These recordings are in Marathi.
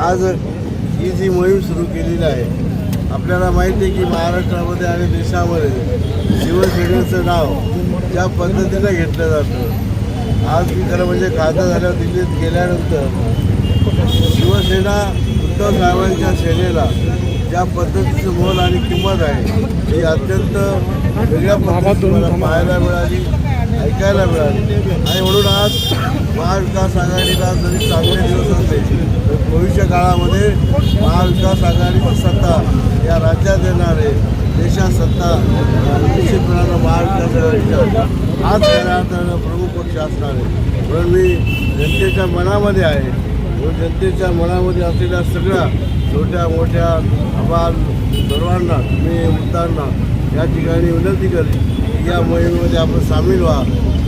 आज ही जी मोहीम सुरू केलेली आहे आपल्याला माहिती आहे की महाराष्ट्रामध्ये आणि देशामध्ये शिवसेनेचं नाव ज्या पद्धतीनं घेतलं जातं. आज मी खरं म्हणजे खासदार झाल्यावर दिल्लीत गेल्यानंतर शिवसेना उद्धव साहेबांच्या सेनेला ज्या पद्धतीचं मोल आणि किंमत आहे ही अत्यंत वेगळ्या पद्धतीने मला पाहायला मिळाली ऐकायला मिळाली. आणि म्हणून आज महाविकास आघाडीला जरी चांगले दिवस असले काळामध्ये महाविकास आघाडीची सत्ता या राज्यात येणार आहे देशात सत्ता निश्चितपणानं महाविकास आघाडीच्या आज खऱ्या अर्थानं प्रमुख पक्ष असणार आहे. म्हणून मी जनतेच्या मनामध्ये आहे. म्हणून जनतेच्या मनामध्ये असलेल्या सगळ्या छोट्या मोठ्या आव्हान सर्वांना तुम्ही मुद्दांना या ठिकाणी विनंती करेन या मोहिमेमध्ये आपण सामील व्हा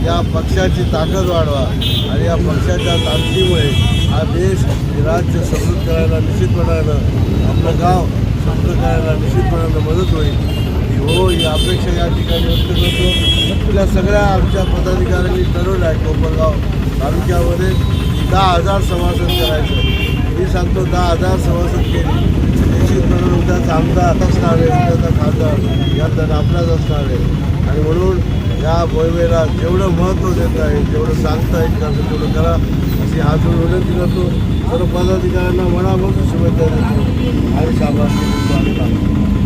या पक्षाची ताकद वाढवा आणि या पक्षाच्या ताकदीमुळे हा देश राज्य समृद्ध करायला निश्चितपणानं आपलं गाव समृद्ध करायला निश्चितपणानं मदत होईल. हो ही अपेक्षा या ठिकाणी व्यक्त करतो. आपल्या सगळ्या आमच्या पदाधिकाऱ्यांनी ठरवलं आहे कोपरगाव तालुक्यामध्ये दहा हजार सभासद करायचं. मी सांगतो दहा हजार सभासद केली. निश्चितपणे उद्याचा आमदार असणार आहे उद्याचा असतात या तर आपलाच असणार आहे आणि म्हणून या मोहिमेला जेवढं महत्त्व देत आहे जेवढं सांगता येईल का तेवढं करा. अशी हात विनंती करतो. सर्व पदाधिकाऱ्यांना मनापासून शुभेच्छा देतो. आणि शाबासकी देतो आणि